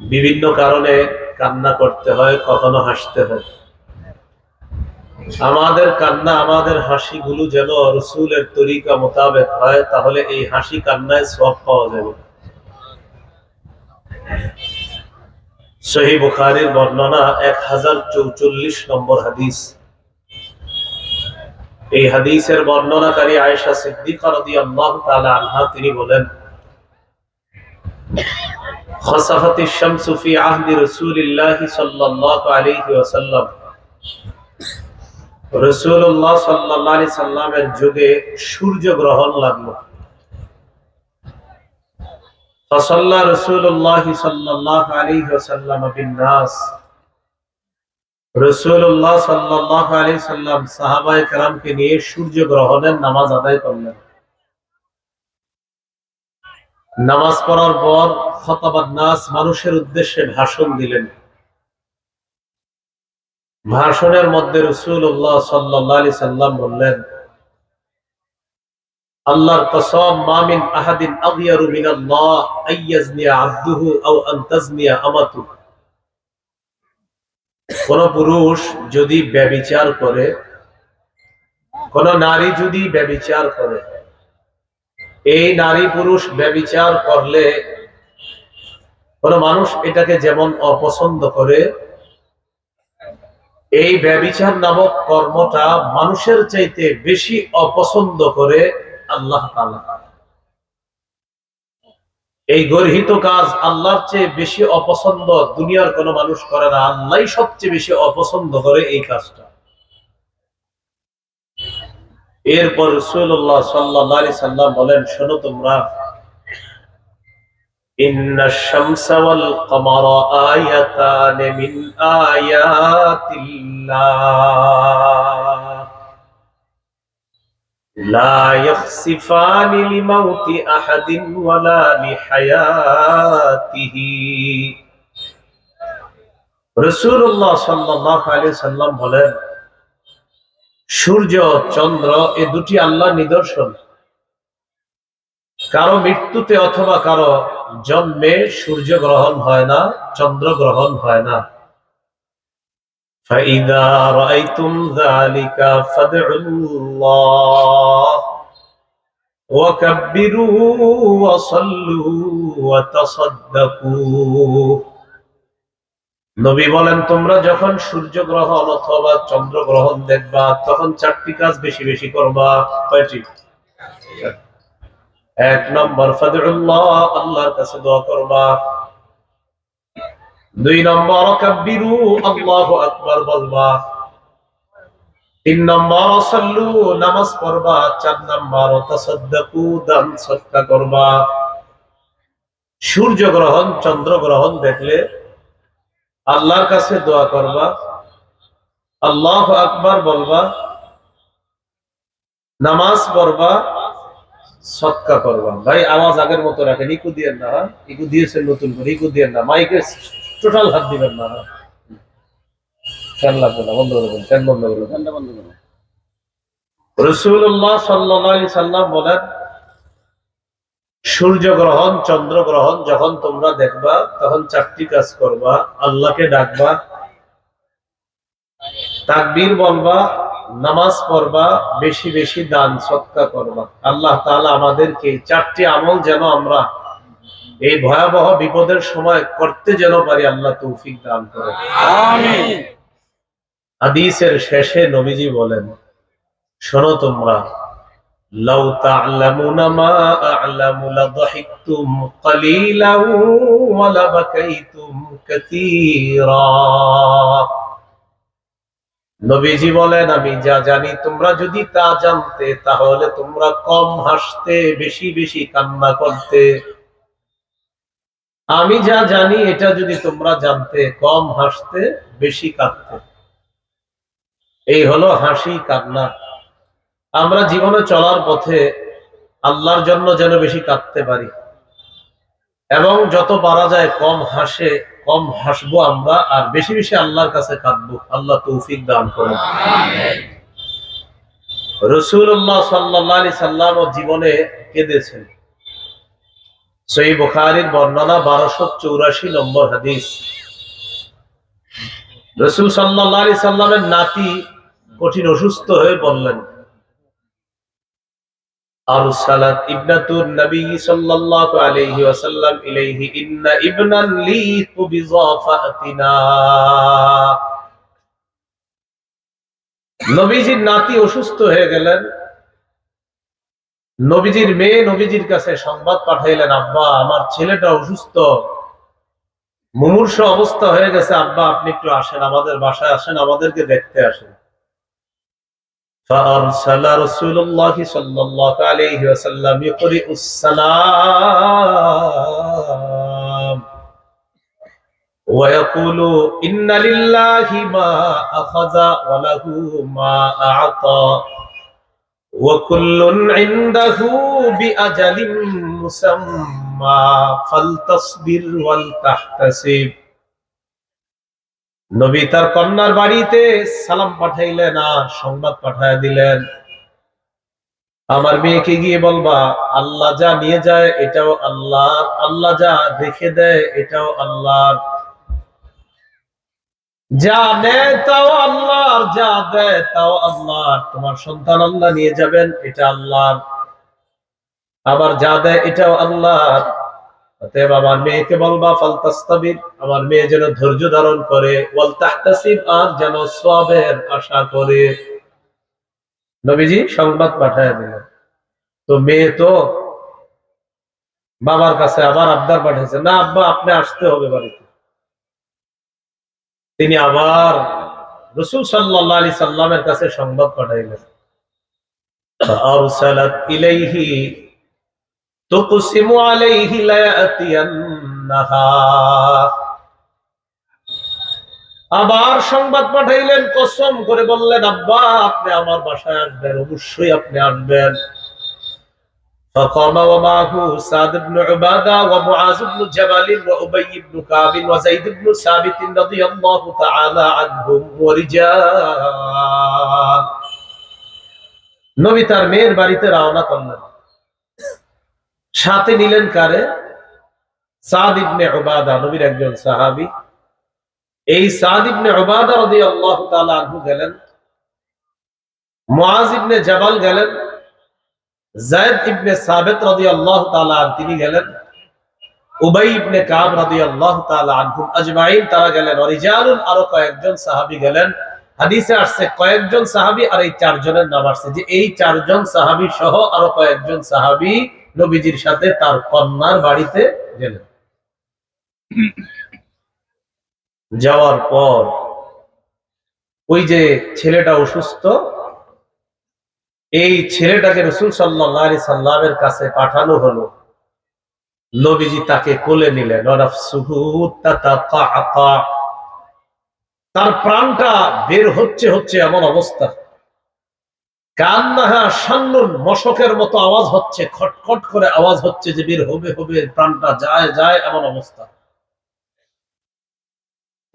বিভিন্ন কারণে কান্না করতে হয়, কখনো হাসতে হয়। আমাদের কান্না, আমাদের হাসিগুলো যেন রসুলের তরিকা মোতাবেক হয়, তাহলে এই হাসি কান্নায় সব পাওয়া যাবে। সহি বর্ণনা এক হাজার চৌচল্লিশ নম্বর হাদিস। এই হাদিসের বর্ণনাকারী আয়েশা সিদ্দিকা তিনি বলেন خسفت الشمس في عهد رسول الله صلى الله عليه وسلم রসুল্লাহ সাল্লাহ আলি সাল্লামের যুগে সূর্য গ্রহণ লাগলো ফসল্লা রসুল্লাহ সাল্লাহ আলী ওসাল্লাম বিন্যাস রসুল্লাহ সাল্লাহ আলী সাল্লাম সাহাবাই কালামকে নিয়ে সূর্য গ্রহণের নামাজ আদায় করলেন নামাজ পড়ার পর খতাবাদ নাস মানুষের উদ্দেশ্যে ভাষণ দিলেন। ভাষণের মধ্যে রসুল্লাহ সাল্লি সাল্লাম বললেন, আল্লাহর কসম মামিন আহাদিন আগিয়ারু আইয়াজনিয়া আব্দুহু আও আনতাজনিয়া আমাতু কোন পুরুষ যদি ব্যবিচার করে, কোন নারী যদি ব্যবিচার করে এই নারী পুরুষ ব্যবিচার করলে কোন মানুষ এটাকে যেমন অপছন্দ করে, এই ব্যবিচার নামক কর্মটা মানুষের চাইতে বেশি অপছন্দ করে আল্লাহ এই গর্হিত কাজ আল্লাহর চেয়ে বেশি অপছন্দ দুনিয়ার কোন মানুষ করে না আল্লাহ সবচেয়ে বেশি অপছন্দ করে এই কাজটা। এরপর রসুল্লাহ সাল্লাহ সাল্লাম বলেন শোনো তোমরা إن الشمس والقمر آيتان من آيات الله لا يخسفان لموت أحد ولا لحياته রসুল্লাহ সাল্লাহ আলী সাল্লাম বলেন সূর্য চন্দ্র এ দুটি আল্লাহ নিদর্শন কারো মৃত্যুতে অথবা কারো জন্মে সূর্য গ্রহণ হয় না চন্দ্র গ্রহণ হয় না فإذا رأيتم ذلك فادعوا الله وكبروا وصلوا وتصدقوا নবী বলেন, তোমরা যখন সূর্য গ্রহণ অথবা চন্দ্র গ্রহণ দেখবা, তখন চারটি কাজ বেশি বেশি করবা। কয়টি? এক নম্বর ফাদুল্লাহ আল্লাহর কাছে দোয়া করবা। দুই নম্বর, কাব্বিরু, আল্লাহু আকবার, বলবা। তিন নম্বর, সাল্লু, নামাজ পড়বা। চার নম্বর, তাসাদ্দাকু, দান সদকা করবা। সূর্য গ্রহণ চন্দ্র গ্রহণ দেখলে আল্লাহর কাছে দোয়া করবা। আল্লাহ আকবার বলবা। নামাজ পড়বা। সৎকা করবা। ভাই আওয়াজ আগের মতো রাখেন। ইকু দিয়েন না হ্যাঁ? ইকু দিয়েছেন নতুন করে। ইকু দিয়েন না। মাইকে টোটাল হাত দিবেন না হ্যাঁ? ফ্যান লাগবে না বন্ধ করবেন ফ্যান বন্ধ করবেন রসুল্লাহ সাল্লি সাল্লাম বলেন সূর্য গ্রহণ চন্দ্র গ্রহণ যখন তোমরা দেখবা তখন চারটি কাজ করবা। আল্লাহকে ডাকবা তাকবীর বলবা নামাজ পড়বা বেশি বেশি দান সৎকা করবা। আল্লাহ তাআলা আমাদেরকে চারটি আমল যেন আমরা এই ভয়াবহ বিপদের সময় করতে যেন পারি আল্লাহ তৌফিক দান করে হাদিসের শেষে নবীজি বলেন শোনো তোমরা لو تعلمون ما أعلم لضحكتم قليلا ولبكيتم كثيرا নবীজি বলেন আমি যা জানি তোমরা যদি তা জানতে তাহলে তোমরা কম হাসতে বেশি বেশি কান্না করতে আমি যা জানি এটা যদি তোমরা জানতে কম হাসতে বেশি কাঁদতে এই হলো হাসি কান্না আমরা জীবনে চলার পথে আল্লাহর জন্য যেন বেশি কাঁদতে পারি। এবং যত পারা যায়, কম হাসে, কম হাসবো আমরা, আর বেশি বেশি আল্লাহর কাছে কাঁদবো। আল্লাহ তৌফিক দান করেন। রসুল্লাহ সাল্লি সাল্লাম জীবনে কেঁদেছেন। সেই বুখারির বর্ণনা বারোশো চৌরাশি নম্বর হাদিস। রসুল সাল্লাহ সাল্লামের নাতি কঠিন অসুস্থ হয়ে বললেন আরসালাত ইবনাতুন নবী সাল্লাল্লাহু আলাইহি ওয়াসাল্লাম ইলাইহি, ইন্না ইবনান লি নবীজির নাতি অসুস্থ হয়ে গেলেন। নবীজির মেয়ে নবীজির কাছে সংবাদ পাঠাইলেন, আব্বা, আমার ছেলেটা অসুস্থ। মুমূর্ষ অবস্থা হয়ে গেছে। আব্বা, আপনি একটু আসেন, আমাদের বাসায় আসেন, আমাদেরকে দেখতে আসেন। فأرسل رسول الله صلى الله عليه وسلم يقرئ السلام ويقول إن لله ما أخذ وله ما أعطى وكل عنده بأجل مسمى فلتصبر ولتحتسب নবী তার কন্যার বাড়িতে সালাম পাঠাইলেন আর সংবাদ পাঠায় দিলেন। আমার মেয়েকে গিয়ে বলবা, আল্লাহ যা নিয়ে যায় এটাও আল্লাহ আল্লাহ যা রেখে দেয় এটাও আল্লাহর। যা নেয় তাও আল্লাহর, যা দেয় তাও আল্লাহর। তোমার সন্তান আল্লাহ নিয়ে যাবেন, এটা আল্লাহ আবার যা দেয় এটাও আল্লাহর। অতএব আমার মেয়েকে বলবা ফালতাস্তাবির, আমার মেয়ে যেন ধৈর্য ধারণ করে, ওয়াল তাহতাসিব, আর যেন সওয়াবের আশা করে। নবীজি সংবাদ পাঠায় দিল। তো মেয়ে তো বাবার কাছে আবার আবদার পাঠিয়েছে না আব্বা, আপনি আসতে হবে বাড়িতে। তিনি আবার রসুল সাল্লাহ আলি সাল্লামের কাছে সংবাদ পাঠাইলেন। تقسم عليه ليأتينها আবার সংবাদ পাঠাইলেন কসম করে বললেন আব্বা আপনি আমার বাসায় আসবেন অবশ্যই আপনি আসবেন فقام ومعه سعد بن عبادة ومعاذ بن جبل وأبي بن كعب وزيد بن ثابت رضي الله تعالى عنهم ورجال নবী তার মেয়ের বাড়িতে রওনা করলেন সাথে নিলেন কারে? সাদ ইবনে উবাদা, নবীর একজন সাহাবী। এই সাদ ইবনে উবাদা রাদিয়াল্লাহু তাআলা আনহু গেলেন। মুআজ ইবনে জাবাল গেলেন। জায়দ ইবনে সাবিত রাদিয়াল্লাহু তাআলা তিনি গেলেন। উবাই ইবনে কাব রাদিয়াল্লাহু তাআলা আনহুম আজমাইন, তারা গেলেন। রিজালুন, আরও কয়েকজন সাহাবী গেলেন। হাদিসে আসছে, কয়েকজন সাহাবী আর এই চারজনের নাম আসছে। যে এই চারজন সাহাবী সহ আরও কয়েকজন সাহাবী নবীজির সাথে তার কন্যার বাড়িতে গেলেন। যাওয়ার পর ওই যে ছেলেটা অসুস্থ, এই ছেলেটাকে রসুল সাল্লাহ সাল্লামের কাছে পাঠানো হলো। নবীজি তাকে কোলে নিলেন তার প্রাণটা বের হচ্ছে হচ্ছে এমন অবস্থা। কান্নাহা সান্নুন, মশকের মতো আওয়াজ হচ্ছে, খটখট করে আওয়াজ হচ্ছে যে বের হবে হবে, প্রাণটা যায় যায় এমন অবস্থা।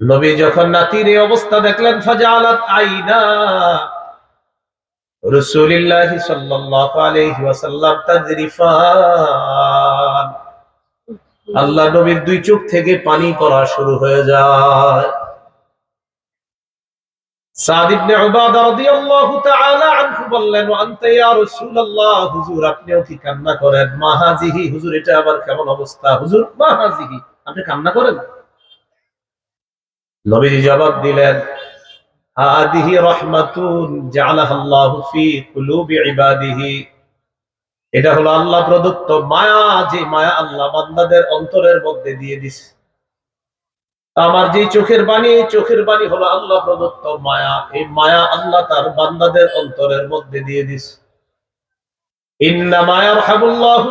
নবী যখন নাতির এই অবস্থা দেখলেন, ফাজালাত আইনা। রসুলিল্লাহ সাল্লাল্লাহু আলাইহি ওয়াসাল্লাম তাজরিফান। আল্লাহ নবীর দুই চোখ থেকে পানি পড়া শুরু হয়ে যায়। সাদ ইবনে উবাদা রাদিয়াল্লাহু তাআলা আনহু বললেন আনতা ইয়া রাসূলুল্লাহ, হুজুর আপনিও কি কান্না করেন? মাহাজিহি হুজুর, এটা আবার কেমন অবস্থা? হুজুর মাহাজিহি আপনি কান্না করেন? নবীজি জবাব দিলেন, হাদিহি রাহমাতুন ফি কুলুবি ইবাদিহি। এটা হলো আল্লাহ প্রদত্ত মায়া, যে মায়া আল্লাহ বান্দাদের অন্তরের মধ্যে দিয়ে দিছে। আমার যে চোখের বাণী, এই চোখের বাণী হলো আল্লাহ প্রদত্ত মায়া। এই মায়া আল্লাহ তার বান্দাদের অন্তরের মধ্যে দিয়ে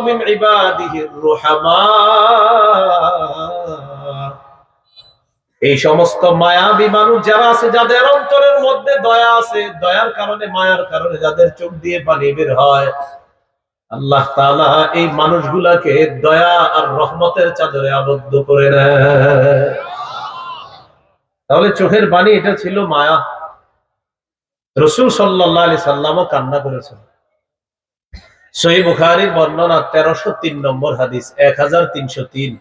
মিন এই সমস্ত মায়াবী মানুষ যারা আছে, যাদের অন্তরের মধ্যে দয়া আছে, দয়ার কারণে, মায়ার কারণে যাদের চোখ দিয়ে পানি বের হয়, আল্লাহ তাআলা এই মানুষগুলাকে দয়া আর রহমতের চাদরে আবদ্ধ করে নেয়। তাহলে চোখের বাণী এটা ছিল মায়া। রসুল সাল্লাহ আলি সাল্লামও কান্না করেছেন। সহি বুখারীর বর্ণনা তেরোশো তিন নম্বর হাদিস, এক হাজার তিনশো তিন।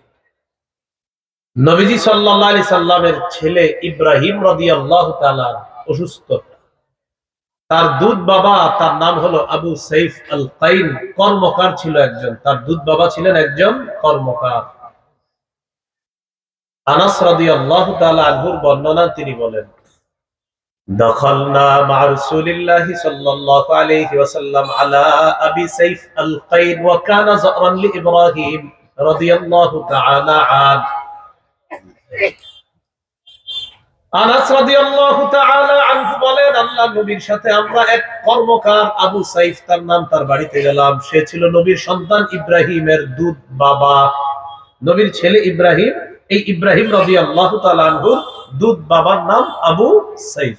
নবীজি সাল্লাহ আলি সাল্লামের ছেলে ইব্রাহিম রদি আল্লাহ অসুস্থ। তার দুধ বাবা, তার নাম হলো আবু সাইফ আল কাইন কর্মকার ছিল একজন। তার দুধ বাবা ছিলেন একজন কর্মকার। আনাস রাদি আল্লাহ বর্ণনা তিনি বলেন আনাস তাআলা আনহু বলেন, আল্লাহ নবীর সাথে আমরা এক কর্মকার, আবু সাইফ তার নাম তার বাড়িতে গেলাম। সে ছিল নবীর সন্তান ইব্রাহিমের দুধ বাবা। নবীর ছেলে ইব্রাহিম এই ইব্রাহিম রাদিয়াল্লাহু তাআলা আনহুর দুধ বাবার নাম আবু সাইফ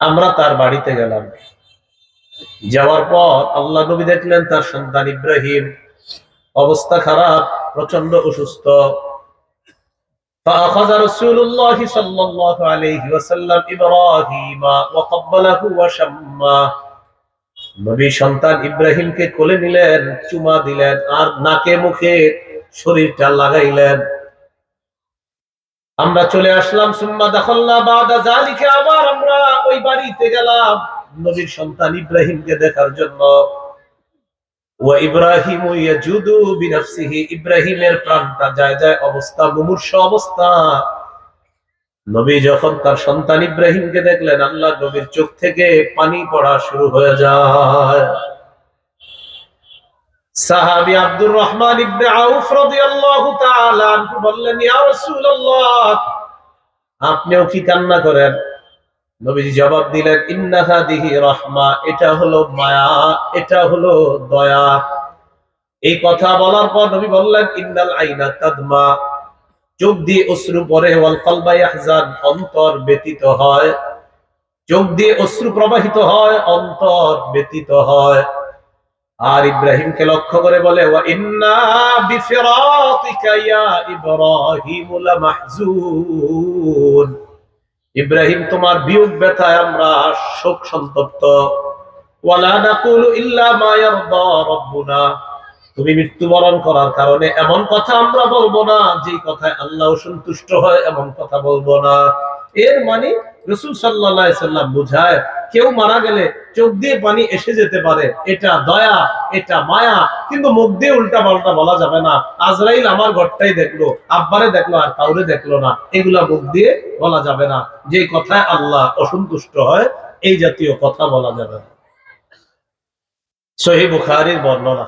আমরা তার বাড়িতে গেলাম যাওয়ার পর আল্লাহ নবী দেখলেন তার সন্তান ইব্রাহিম অবস্থা খারাপ প্রচন্ড অসুস্থ فأخذ رسول الله صلى الله عليه وسلم إبراهيم وقبله وشماه নবী সন্তান ইব্রাহিমকে কোলে নিলেন চুমা দিলেন আর নাকে মুখে শরীরটা লাগাইলেন আমরা চলে আসলাম, সুম্মা দাখালনা বাদা জালিকা আবার আমরা ওই বাড়িতে গেলাম নবীর সন্তান ইব্রাহিমকে দেখার জন্য। ওয়া ইব্রাহিমু ইয়াজুদু বিনাফসিহি, ইব্রাহিমের প্রাণটা যায় যায় অবস্থা, মুমূর্ষ অবস্থা। নবী যখন তার সন্তান ইব্রাহিমকে দেখলেন, আল্লাহ নবীর চোখ থেকে পানি পড়া শুরু হয়ে যায়। আব্দুর রহমান ইবনে আউফ রাদিয়াল্লাহু তাআলা বললেন, ইয়া রাসূলুল্লাহ, আপনিও কি কান্না করেন? নবীজি জবাব দিলেন, ইন্না হাদিহি এটা হলো মায়া, এটা হলো দয়া। এই কথা বলার পর নবী বললেন, ইন্নাল আইনা তাদমা, চোখ দিয়ে অশ্রু পরে ওয়াল কলবা ইয়াহজান, অন্তর ব্যতীত হয়। চোখ দিয়ে অশ্রু প্রবাহিত হয়, অন্তর ব্যতীত হয়। আর ইব্রাহিমকে লক্ষ্য করে বলে ইব্রাহিম, তোমার বিয়োগ ব্যথায় আমরা শোক সন্তপ্ত। তুমি মৃত্যুবরণ করার কারণে এমন কথা আমরা বলব না যে কথায় আল্লাহ সন্তুষ্ট হয়, এমন কথা বলব না। এর মানে রসুল সাল্লাহ বুঝায়, কেউ মারা গেলে চোখ দিয়ে পানি এসে যেতে পারে। এটা দয়া, এটা মায়া, কিন্তু মুখ দিয়ে উল্টা পাল্টা বলা যাবে না। আজরাইল আমার ঘরটাই দেখল, আব্বারে দেখল, আর কাউরে দেখল না। এগুলা মুখ দিয়ে বলা যাবে না। যে কথায় আল্লাহ অসন্তুষ্ট হয়, এই জাতীয় কথা বলা যাবে না। সহি বুখারির বর্ণনা।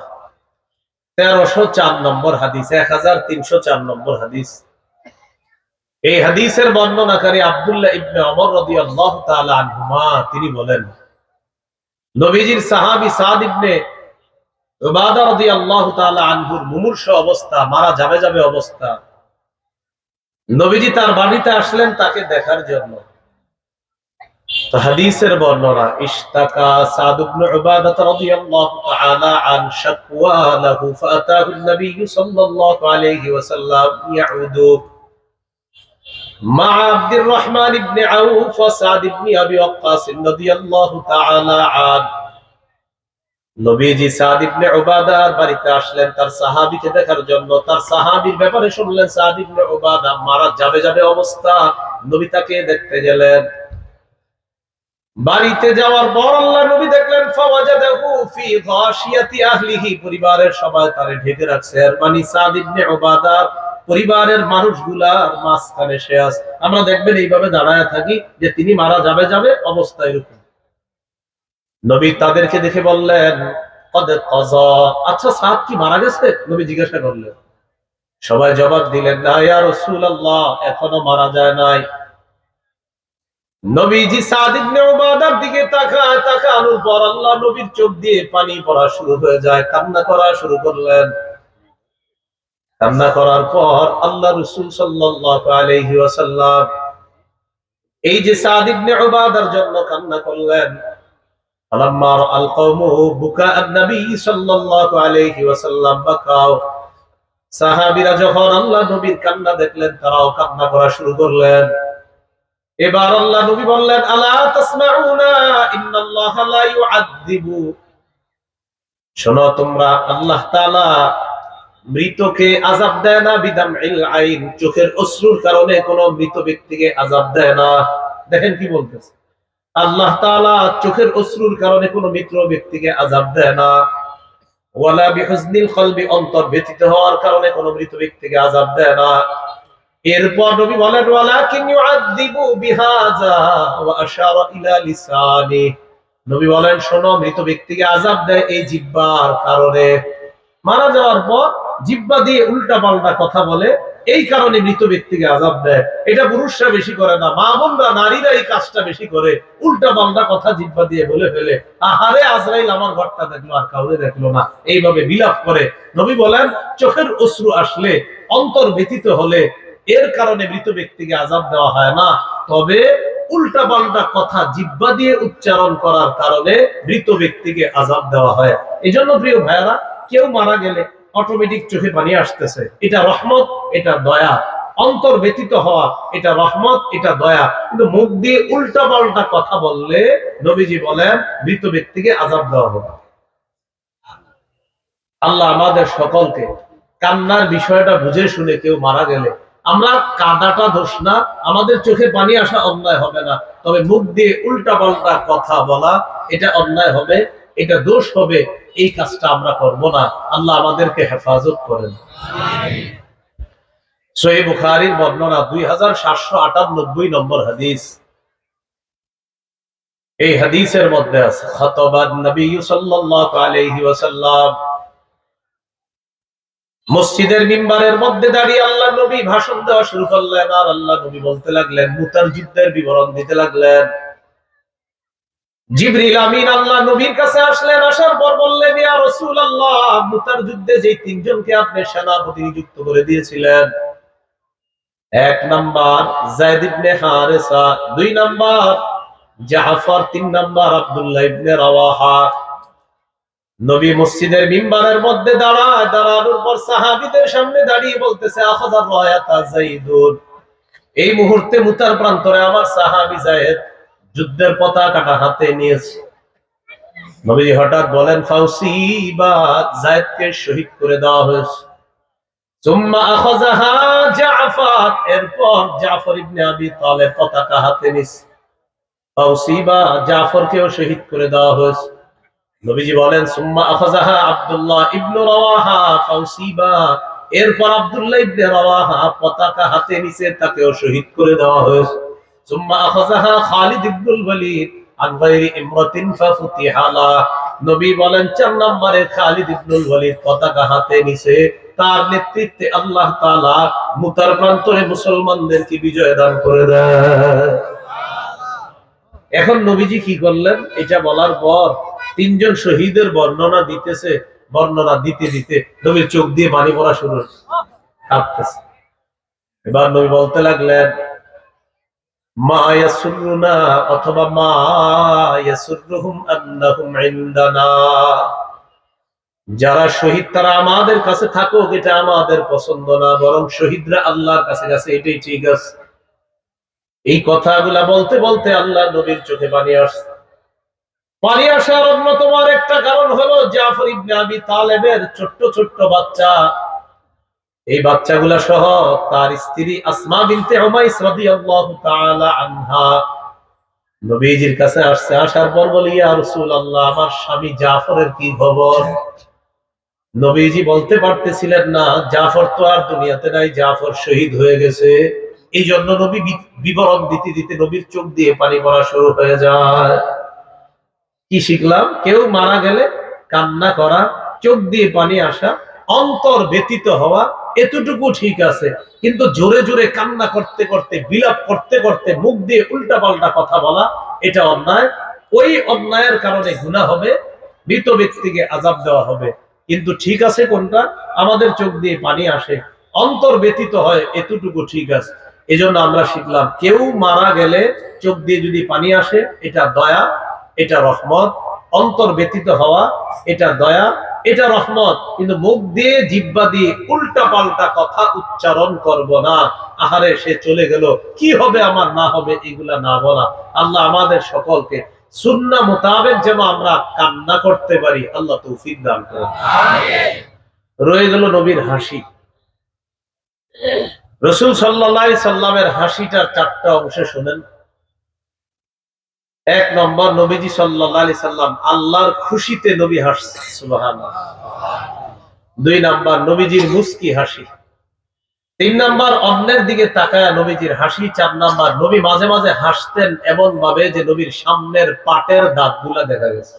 তেরোশো চার নম্বর হাদিস, এক হাজার তিনশো চার নম্বর হাদিস। এই হাদিসের বর্ণনাকারী আব্দুল্লাহ ইবনে অমর রদি আল্লাহ আনহুমা, তিনি বলেন, নবীজির সাহাবি সাদ ইবনে উবাদা রদি আল্লাহ আনহুর মুমূর্ষ অবস্থা, মারা যাবে যাবে অবস্থা। নবীজি তার বাড়িতে আসলেন তাকে দেখার জন্য। হাদিসের বর্ণনা, ইশতাকা সাদ ইবনে উবাদা রাদিয়াল্লাহু তাআলা আন শাকওয়া লাহু ফাতাহু an-nabiy sallallahu alayhi wa ইয়াউদু। মা আব্দুর রহমান ইবনে আউফ সাদ ইবনে আবি ওয়াক্কাস রাদিয়াল্লাহু তাআলা আন। নবীজি সাদ ইবনে উবাদার বাড়িতে আসলেন তার সাহাবীকে দেখার জন্য। তার সাহাবীর ব্যাপারে শুনলেন, সাদ ইবনে উবাদা মারা যাবে যাবে অবস্থা। নবী তাকে দেখতে গেলেন। বাড়িতে যাওয়ার পর আল্লাহ নবী দেখলেন, ফাওয়াজাদাহু ফি গাশিয়াতি আহলিহি। পরিবারের সবাই তারে ঢেকে রাখছে। আর মানে সাদ ইবনে উবাদার পরিবারের মানুষগুলার মাঝখানে সে আমরা দেখবেন এইভাবে দাঁড়ায় থাকি যে তিনি মারা যাবে যাবে অবস্থা এরকম। নবী তাদেরকে দেখে বললেন আচ্ছা কি মারা গেছে? নবী জিজ্ঞাসা করলেন। সবাই জবাব দিলেন, না, ইয়া এখনও মারা যায় নাই। নবীজি সাদ ইবনে উবাদার দিকে তাকায়, তাকানোর পর আল্লাহ নবীর চোখ দিয়ে পানি পড়া শুরু হয়ে যায়, কান্না করা শুরু করলেন। কান্না করার পর আল্লাহ রসুল সাল্লাল্লাহু এই যে সাদ ইবনে উবাদার জন্য কান্না করলেন, ফালাম্মা রাআল কওমু বুকা আন-নবী সাল্লাল্লাহু আলাইহি ওয়াসাল্লাম, বাকাও। সাহাবীরা যখন আল্লাহ নবীর কান্না দেখলেন, তারাও কান্না করা শুরু করলেন। এবার আল্লাহ নবী বললেন, আলা তাসমাউনা, ইন্নাল্লাহা লা ইউআযিবু। শোনো, তোমরা আল্লাহ তাআলা মৃতকে আজাব দেয় না বিদাম আইন, চোখের অশ্রুর কারণে কোন মৃত ব্যক্তিকে আজাব দেয় না। দেখেন কি বলতেছে। আল্লাহ তাআলা চোখের অশ্রুর কারণে কোন মৃত ব্যক্তিকে আজাব দেয় না। ওয়ালা এরপর নবী বলেন, ওয়ালাকিন ইউআযযিবু বিহাযা ওয়া আশারা ইলা লিসানি। নবী বলেন, শোনো, মৃত ব্যক্তিকে আজাব দেয় এই জিহ্বার কারণে। মারা যাওয়ার পর জিহ্বা দিয়ে উল্টা পাল্টা কথা বলে, এই কারণে মৃত ব্যক্তিকে আজাব দেয়। এটা পুরুষরা বেশি করে না, মা বোনরা, নারীরা এই কাজটা বেশি করে। উল্টা পাল্টা কথা জিহ্বা দিয়ে বলে ফেলে। আহারে আজরাইল, আমার ঘরটা দেখল আর কাউরে দেখল না। এইভাবে বিলাপ করে। নবী বলেন, চোখের অশ্রু আসলে অন্তর ব্যতীত হলে এর কারণে মৃত ব্যক্তিকে আজাব দেওয়া হয় না। তবে উল্টা পাল্টা কথা জিব্বা দিয়ে উচ্চারণ করার কারণে মৃত ব্যক্তিকে আজাব দেওয়া হয়। এই জন্য প্রিয় ভাইয়ারা কেউ মারা গেলে অটোমেটিক চোখে পানি আসতেছে। এটা রহমত, এটা দয়া। অন্তর ব্যতীত হওয়া, এটা রহমত, এটা দয়া। কিন্তু মুখ দিয়ে উল্টা পাল্টা কথা বললে নবীজি বলেন, মৃত ব্যক্তিকে আজাব দেওয়া হবে আল্লাহ আমাদের সকলকে কান্নার বিষয়টা বুঝে শুনে কেউ মারা গেলে, আমরা কাদাটা দোষ না, আমাদের চোখে পানি আসা অন্যায় হবে না। তবে মুখ দিয়ে উল্টা পাল্টা কথা বলা, এটা অন্যায় হবে। এটা দোষ হবে, এই কাজটা আমরা করব না। আল্লাহ আমাদেরকে হেফাজত করেন। বুখারির বর্ণনা দুই হাজার সাতশো আটানব্বই নম্বর হাদিস। এই হাদিসের মধ্যে আছে খতবাদ নবী সাল্লাল্লাহু আলাইহি ওয়াসাল্লাম মসজিদের মিম্বারের মধ্যে দাঁড়িয়ে আল্লাহ নবী ভাষণ দেওয়া শুরু করলেন, আর আল্লাহ নবী বলতে লাগলেন মুতার যুদ্ধের বিবরণ দিতে লাগলেন। জিবরিল আমিন আল্লাহ নবীর কাছে আসলেন, আসার পর বললেন, ইয়া রাসূলুল্লাহ, মুতার যুদ্ধে যে তিনজনকে আপনি সেনাপতি নিযুক্ত করে দিয়েছিলেন, এক নাম্বার যায়েদ ইবনে হারেসা, দুই নাম্বার জাফর, তিন নাম্বার আব্দুল্লাহ ইবনে রাওয়াহা। নবী মসজিদের মিম্বারের মধ্যে দাঁড়ায়, দাঁড়ানোর পর সামনে দাঁড়িয়ে বলতেছে এই মুহূর্তে মুতার প্রান্তরে আমার সাহাবী যায়েদ যুদ্ধের পতাকাটা হাতে নিয়েছে। নবী হঠাৎ বলেন, ফাউসি বা জায়েদকে শহীদ করে দেওয়া হয়েছে। এরপর ইবনে পতাকা হাতে বা জাফরকেও শহীদ করে দেওয়া হয়েছে। নবীজি বলেন আব্দুল্লাহ এরপর আব্দুল্লাহ পতাকা হাতে তাকেও শহীদ করে দেওয়া হয়েছে। নবী বলেন, চার নম্বরে খালিদ ইবনুল ওয়ালিদ পতাকা হাতে নিছে। তার নেতৃত্বে আল্লাহ মুতার প্রান্তরে মুসলমানদেরকে বিজয় দান করে দেয় এখন নবীজি কি করলেন? এটা বলার পর তিনজন শহীদের বর্ণনা দিতেছে, বর্ণনা দিতে দিতে নবীর চোখ দিয়ে পানি পড়া শুরু। কাঁপতেছে। এবার নবী বলতে লাগলেন যারা শহীদ, তারা আমাদের কাছে থাকুক, এটা আমাদের পছন্দ না, বরং শহীদরা আল্লাহর কাছে গেছে, এটাই ঠিক আছে। এই কথাগুলা বলতে বলতে আল্লাহ নবীর চোখে পানি আসছে। পানি আসার অন্যতম একটা কারণ হলো জাফর ইবনে আবি তালেবের ছোট্ট ছোট্ট বাচ্চা এই বাচ্চাগুলা সহ তার স্ত্রী আসমা বিনতে উমাইস রাদিয়াল্লাহু তাআলা আনহা। নবীজির কাছে আসছে, আসার পর বলি, ইয়া রাসূলুল্লাহ, আমার স্বামী জাফরের কি খবর? নবীজি বলতে পারতেছিলেন না, জাফর তো আর দুনিয়াতে নাই, জাফর শহীদ হয়ে গেছে। এই জন্য নবী বিবরণ দিতে দিতে নবীর চোখ দিয়ে পানি পড়া শুরু হয়ে যায়। কি শিখলাম? কেউ মারা গেলে কান্না করা, চোখ দিয়ে পানি আসা, অন্তর ব্যতীত হওয়া এতটুকু ঠিক আছে। কিন্তু জোরে জোরে কান্না করতে করতে, বিলাপ করতে করতে মুখ দিয়ে উল্টা পাল্টা কথা বলা, এটা অন্যায়। ওই অন্যায়ের কারণে গুণা হবে, মৃত ব্যক্তিকে আজাব দেওয়া হবে। কিন্তু ঠিক আছে কোনটা? আমাদের চোখ দিয়ে পানি আসে, অন্তর ব্যতীত হয়, এতটুকু ঠিক আছে। এজন্য আমরা শিখলাম, কেউ মারা গেলে চোখ দিয়ে যদি পানি আসে, এটা দয়া, এটা রহমত। অন্তর ব্যতীত হওয়া, এটা দয়া, এটা রহমত। কিন্তু মুখ দিয়ে জিব্বা দিয়ে উল্টা পাল্টা কথা উচ্চারণ করব না। আহারে, সে চলে গেল। কি হবে আমার? না হবে, এগুলা না বলা। আল্লাহ আমাদের সকলকে সুন্না মোতাবেক যেন আমরা কান্না করতে পারি, আল্লাহ তৌফিক দান করেন। রয়ে গেল নবীর হাসি। রসুল সাল্লাহ সাল্লামের হাসিটার চারটা অংশে শোনেন। এক নম্বর নবীজি সাল্লাহ সাল্লাম আল্লাহর খুশিতে নবী হাসছে দুই নাম্বার নবীজির মুস্কি হাসি। তিন নাম্বার অন্যের দিকে তাকায় নবীজির হাসি, চার নাম্বার নবী মাঝে মাঝে হাসতেন এমন ভাবে যে নবীর সামনের পাটের দাঁতগুলা দেখা গেছে।